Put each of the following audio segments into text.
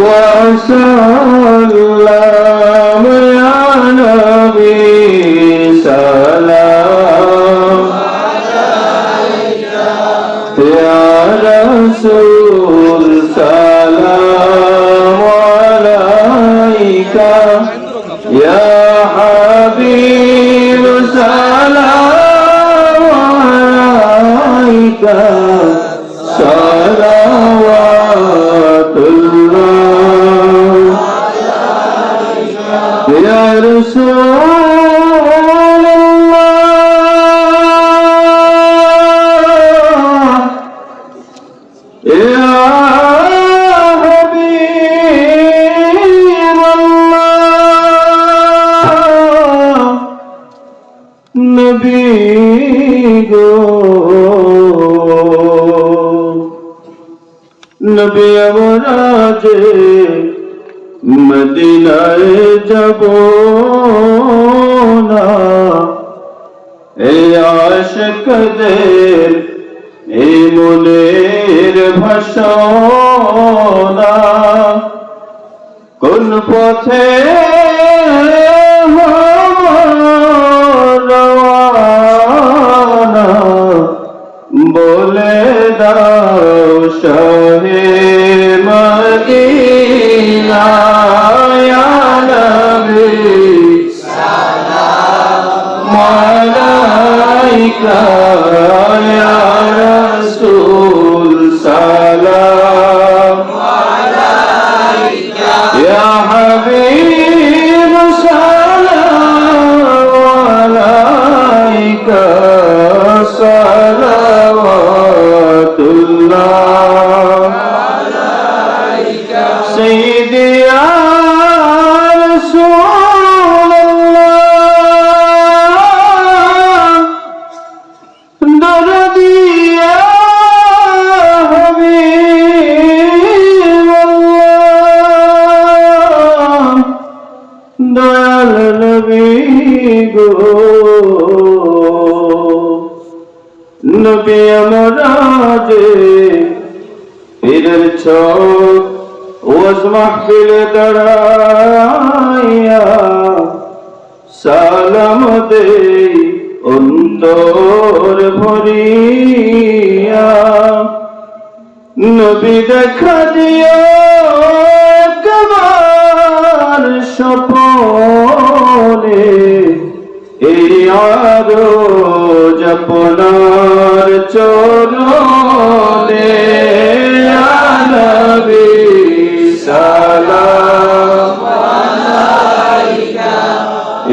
وسلم নবী আমরা যে মদিনায় যাব না। এই আশকদের এই মনের ভাষণা কোন পথে রওয়ানা নবী নবী আমরা যে পীরের চোখ ওয়াজ সালাম দেই অন্তর ভরিয়া। নবী দেখা দিও কবার স্বপনে আপনার চরণে আনবি সালাম।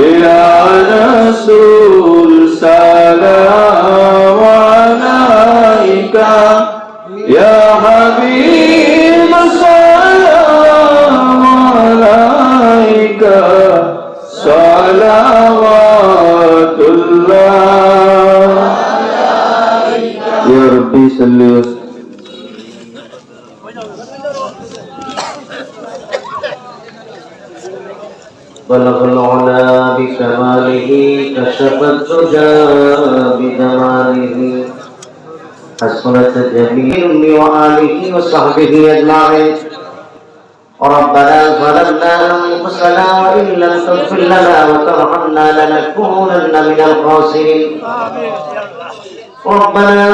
ইয়া রাসূল العلا بكماله كشف الدجى بجماله حسنت جميع وآله وصحبه أجمعين. ربنا ظلمنا أنفسنا وإن لم تغفر لنا وترحمنا لنكونن من الخاسرين. ربنا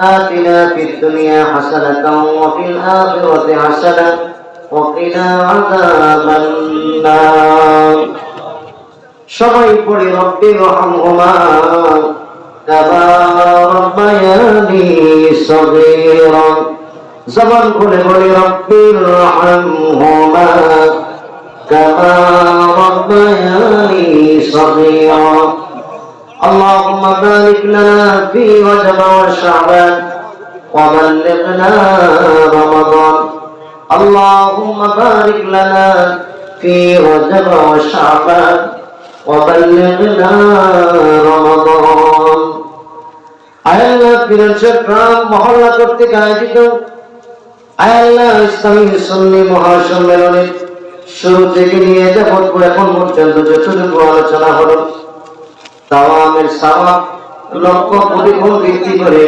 آتنا في الدنيا حسنة وفي الآخرة حسنة وقنا عذاب النار সবাই পড়ি রব্বি রহমহুমা কামা রব্বায়ানি সগীরা জবান খুলে বলি রব্বি রহমহুমা কামা রব্বায়ানি সগীরা اللهم بارك لنا في رجب وشعبان وبلغنا رمضان اللهم بارك لنا في رجب وشعبان وبلغنا رمضان আয়াল্লাহ ফিরোজের গ্রাম মহল্লা কর্তৃক আয়োজিত আয়াল্লাহ ইসলামী সন্নি মহাসম্মেলনে শুরু থেকে নিয়ে যাবৎ এখন পর্যন্ত যতটুকু আলোচনা হলো তাওয়ামের সাওয়াব লক্ষ কোটি গুণ বৃদ্ধি করে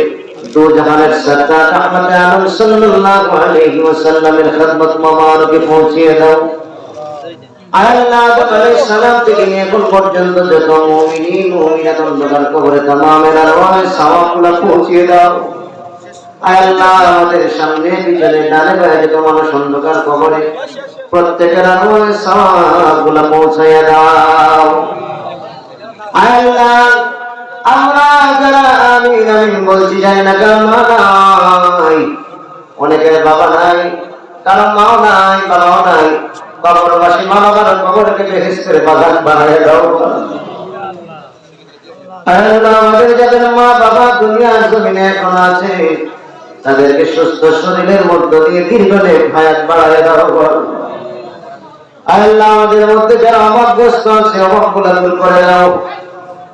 তো জাহানের সরদার রহমত আলম সাল্লাল্লাহু আলাইহি ওয়াসাল্লামের খিদমত মোবারকে পৌঁছিয়ে দাও। আল্লাহ আলাইহিস সালাম থেকে এখন পর্যন্ত যত মুমিনিন মুমিনাত অন্ধকার কবরে তামামের আরওয়াহে সাওয়াবগুলো পৌঁছিয়ে দাও। আল্লাহ আমাদের সামনে পিছনে ডানে বায়ে যত মানুষ অন্ধকার কবরে প্রত্যেকের আরওয়াহে সাওয়াবগুলো পৌঁছাইয়া দাও আল্লাহ আমরা যারা আমিন যাই না কারণ মা নাই। অনেকের বাবা নাই কারও মাও নাই, বাবাও নাই। কবরবাসী মা বাবার কবরকে বেহেস করে বাগান বানায় দাও। আমাদের যাদের মা বাবা দুনিয়ার জমিনে এখন আছে, তাদেরকে সুস্থ শরীরের মধ্য দিয়ে দীর্ঘদেহ হায়াত বাড়ায় দাও। আল্লাহ আমাদের মধ্যে যারা অভাবগ্রস্ত আছে অভাবগুলো দূর করে দাও।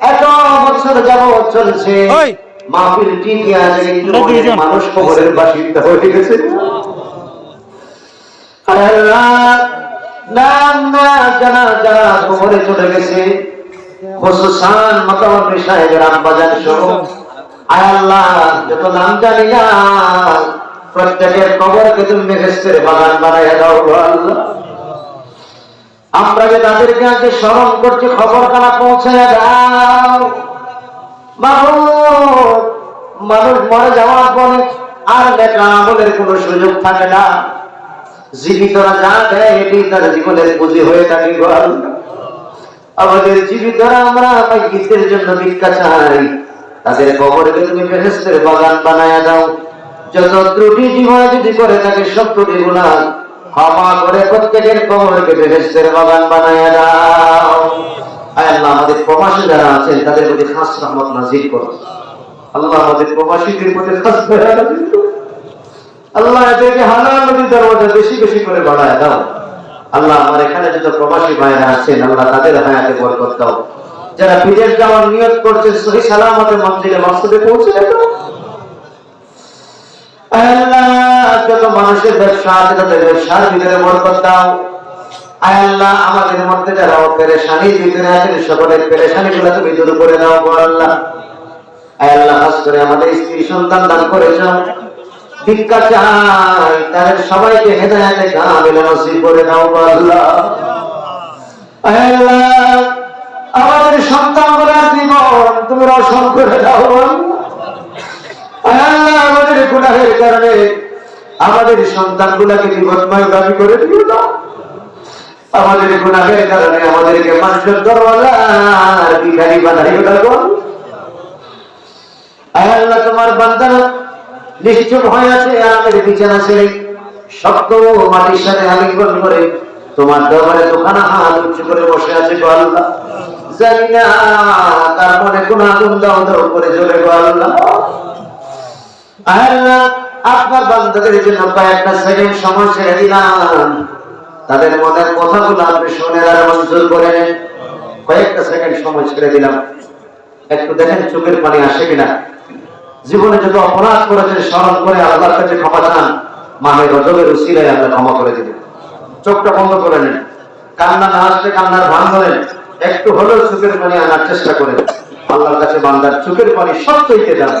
এত বছর যাবৎ চলছে। মাহফিল ঠিকই আছে কিন্তু। মানুষ কবরের বাসিন্দা হয়ে গেছে। নাম না জানা যারা কবরে চলে গেছে খসুসান মোটামুটি সাহেবের আব্বাজান সহ আল্লাহ যত নাম জানি না প্রত্যেকের কবরকে তুমি মেঘেস্তের বাগান বানাইয়া দাও আল্লাহ। আমরা যে তাদেরকে আজকে স্মরণ করছি খবর কানা পৌঁছে দাও। মানুষ মরে যাওয়ার পরে আর দেখা আমলের কোনো সুযোগ থাকে না। জীবিতরা যা দেয়, এটি তার জীবনের পুঁজি হয়ে থাকে আমাদের জীবিতরা আমরা গীতের জন্য ভিক্ষা চাই। তাদের কবরকে তুমি বেহেস্তের বাগান বানায়া দাও। যত ত্রুটি জীবনে যদি করে থাকে, সব ত্রুটি গুণা ক্ষমা করে প্রত্যেকের কবরকে বেহেস্তের বাগান বানায়া দাও। আয় আল্লাহ, আমাদের প্রবাসী যারা আছেন, তাদের প্রতি খাস রহমত নাজির করো। আল্লাহ আমাদের প্রবাসীদের প্রতি খাস। আল্লাহ এদেরকে দরজা বেশি বেশি করে বাড়ায় দাও। আল্লাহ আমার এখানে যত প্রবাসী ভাইরা আছেন, আল্লাহ তাদের হায়াতে বরকত দাও। যারা বিদেশ যাওয়ার করছে সহি সালামতে মন্দিরে মসজিদে পৌঁছে আল্লাহ যত মানুষের ব্যবসা আছে তাদের ব্যবসার ভিতরে বরকত দাও। আয় আল্লাহ, আমাদের মধ্যে যারা পেরেশানির ভিতরে আছেন, সকলের পেরেশানি গুলো তুমি দূর করে দাও গো আল্লাহ। আয় আল্লাহ, খাস করে আমাদের স্ত্রী সন্তান দান করে ভিক্ষা চাই, তাদের সবাইকে হেদায়াতে কামিল নসিব করে দাও গো আল্লাহ। আয় আল্লাহ, আমাদের সন্তানগুলার জীবন তুমি রসন করে দাও আল্লাহ, আমাদের গুনাহের কারণে আমাদের সন্তান গুলাকে বিপদময় দাবি করে দিও না? আমাদের গুনাহের কারণে আমাদেরকে মানুষের দরওয়াজার ভিখারি বানাইও না আল্লাহ, তোমার বান্দারা নিশ্চুপ হয়ে আছে আমাদের বিছানা ছেড়ে শক্ত মাটির সাথে আলিঙ্গন করে তোমার দরবারে দোকানা হাত উঁচু করে বসে আছে গো আল্লাহ। জানি না তার মনে কোন আগুন দাও দাও করে চলে গো আল্লাহ। আল্লাহ আপনার বান্দাদের জন্য কয়েকটা সেকেন্ড সময় ছেড়ে দিলাম। তাদের মনের কথাগুলো আপনি শুনে আর মঞ্জুর করে কয়েকটা সেকেন্ড সময় ছেড়ে দিলাম। একটু দেখেন চোখের পানি আসে কিনা। জীবনে যত অপরাধ করেছেন, স্মরণ করে আল্লাহর কাছে ক্ষমা চান। মাহে রজবের উসিলায় আল্লাহ ক্ষমা করে দিবেন চোখটা বন্ধ করে নেন। কান্না না আসলে কান্নার ভান ধরেন। একটু হলেও চোখের পানি আনার চেষ্টা করেন। আল্লাহর কাছে বান্দার চোখের পানি সব চইতে যান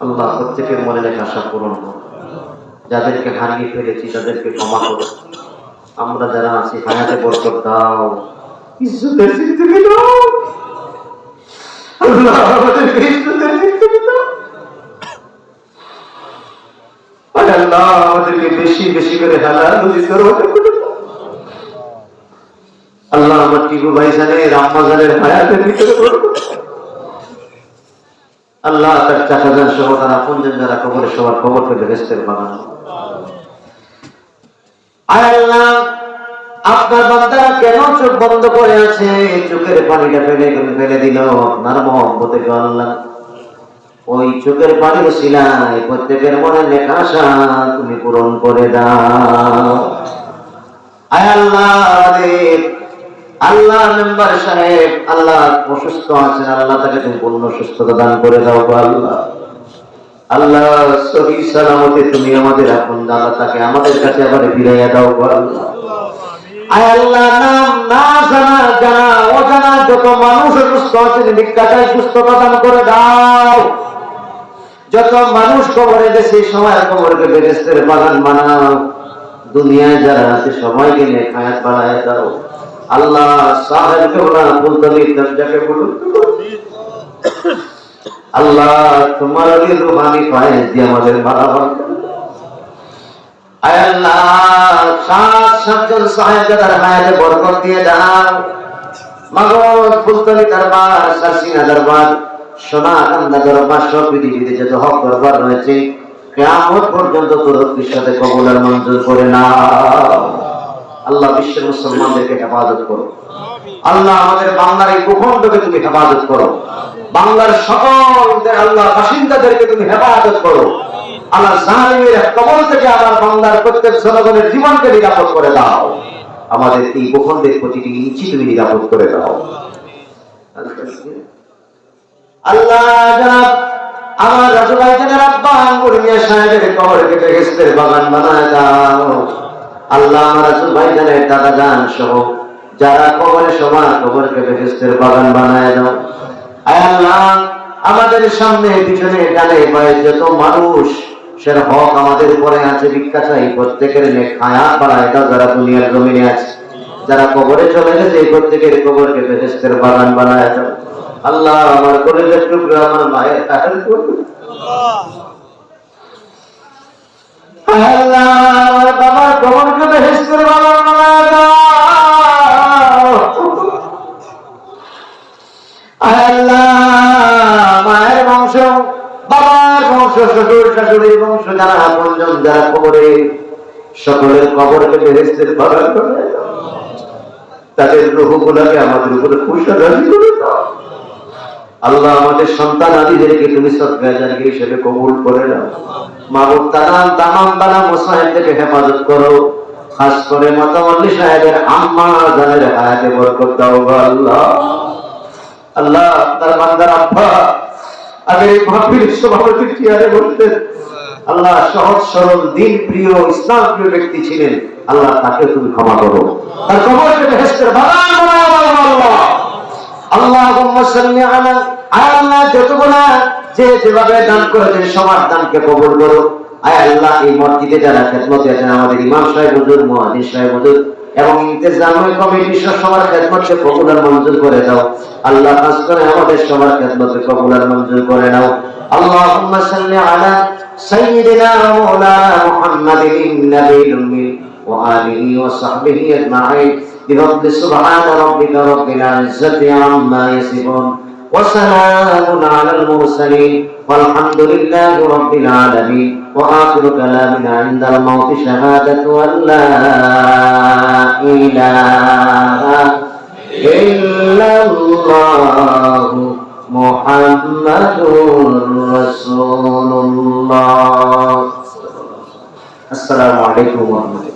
আল্লাহ কাছে প্রত্যেকের মনে রেখে আশা পূরণ যাদেরকে হারিয়ে ফেলেছি, তাদেরকে ক্ষমা করো। আমরা যারা আছি, হায়াতে বরকত দাও। জিন্দগি দাও। আল্লাহ আমাদেরকে ইজ্জতের জিন্দগি দাও আয় আল্লাহ আমাদেরকে বেশি বেশি করে হালাল আল্লাহ আমার ভাই জানে হায়াতের ভিতরে আল্লাহ তার সহ যারা কবরে সবার বেস্তের বানানো। আল্লাহ, আপনার বান্দারা কেন চোখ বন্ধ করে আছে? চোখের পানিটা ফেলে ফেলে দিল। আপনার মহব্বতে আল্লাহ। ওই চোখের পানি বসিলাই প্রত্যেকের মনে লেখা আশা তুমি পূরণ করে দাও। আল্লাহ আল্লাহ অসুস্থ আল্লাহ তাকে তুমি পূর্ণ সুস্থতা দান করে দাও আল্লাহ। আল্লাহ সালামতে তুমি আমাদের আপন দাদা তাকে আমাদের কাছে আবার ফিরাইয়া দাও আল্লাহ। আল্লাহ নাম না জানা জানা, অজানা যত মানুষ অসুস্থ আছেন ভিক্ষাটাই সুস্থতা দান করে দাও। যত মানুষ কবরে দেশে সময় কবরকে বেরেস্তের বাগান বানাও। দুনিয়ায় যারা আছে, সবাইকে নিয়ে খায়াত বানায় দাও। আল্লাহ সাহেব কেবলা ফুলতলির দরজাকে বলুন আল্লাহ, তোমার রুহানি পায়ে আমাদের দাও। আয় আল্লাহ, সাত, সাতজন সাহেবজাদার হায়াতে বরকত দিয়ে দাও। মাগর ফুলতলি দরবার দরবার। সোনা কান্দা দরবার সব পৃথিবীতে যত হক দরবার রয়েছে পর্যন্ত তোর কবুলার মঞ্জুর করে না আল্লাহ বিশ্বের মুসলমানদেরকে হেফাজত করো। আল্লাহ আমাদের বাংলার এই ভূখণ্ডকে তুমি হেফাজত করো। বাংলার সকলদের আল্লাহ বাসিন্দাদেরকে তুমি হেফাজত করো। আল্লাহ কবল থেকে আমার বাংলার প্রত্যেক জনগণের জীবনকে নিরাপদ করে দাও। আমাদের এই ভূখণ্ডের প্রতিটি ইঞ্চি তুমি নিরাপদ করে দাও। আমাদের সামনে, পিছনে পায়ে যত মানুষ, সের হক আমাদের উপরে আছে, ভিক্ষা চাই, প্রত্যেকের খায়া বাড়ায় যারা দুনিয়ার জমিনে আছে। যারা কবরে চলে গেছে এই প্রত্যেকের কবরকে বেহেস্তের বাগান বানায় আল্লাহ আমার কলেজের টুকরো আমার মায়ের বাবার আল্লাহ মায়ের বংশ, বাবার বংশ, শ্বশুর, শাশুড়ির বংশ, যারা আপনজন যারা কবরে, সকলের কবরকে বেহেস্তের দাও তাদের রুহগুলাকে আমাদের উপরে দাও। আল্লাহ আমাদের সন্তান আদিদেরকে তুমি সৎকাজারকে হিসেবে কবুল করে নাও। মাহবুব তানাম তামাম বানা মোসাহেব থেকে হেফাজত করো। খাস করে মাতামল্লি সাহেবের আম্মা জানের হায়াতে বরকত দাও আল্লাহ। আল্লাহ, তার বান্দার আব্বা, আগে এই মাহফিল সভাপতির চেয়ারে বসতেন। আল্লাহ, সহজ সরল, দিন প্রিয়, ইসলাম প্রিয় ব্যক্তি ছিলেন। আল্লাহ তাকে তুমি ক্ষমা করো। তার কবরকে বেহেশতের বাগান বানাও আল্লাহ আল্লাহুম্মা সাল্লি আলা আয় আল্লাহ, যতগুলা যে যেভাবে দান করেছে সবার দানকে কবুল করো। আয় আল্লাহ, এই মসজিদে যারা খেদমতে আছেন আমাদের ইমাম সাহেব হুজুর মুহাদ্দিস সাহেব হুজুর, এবং ইন্তেজামে কমিটি সবার খেদমতকে কবুল আর মঞ্জুর করে দাও। আল্লাহ কাজ করে আমাদের সবার খেদমতকে কবুল আর মঞ্জুর করে নাও। আল্লাহুম্মা সাল্লি আলা সাইয়্যিদিনা ওয়া মাওলানা মুহাম্মাদিন নাবিয়্যিল উম্মি ওয়া আলিহি ওয়া সাহবিহি আজমাইন। بفضل سبحان ربك رب العزة عما يصفون وسلام على المرسلين والحمد لله رب العالمين وآخر كلامنا عند الموت شهادة أن لا إله إلا الله محمد رسول الله. السلام عليكم ورحمة الله.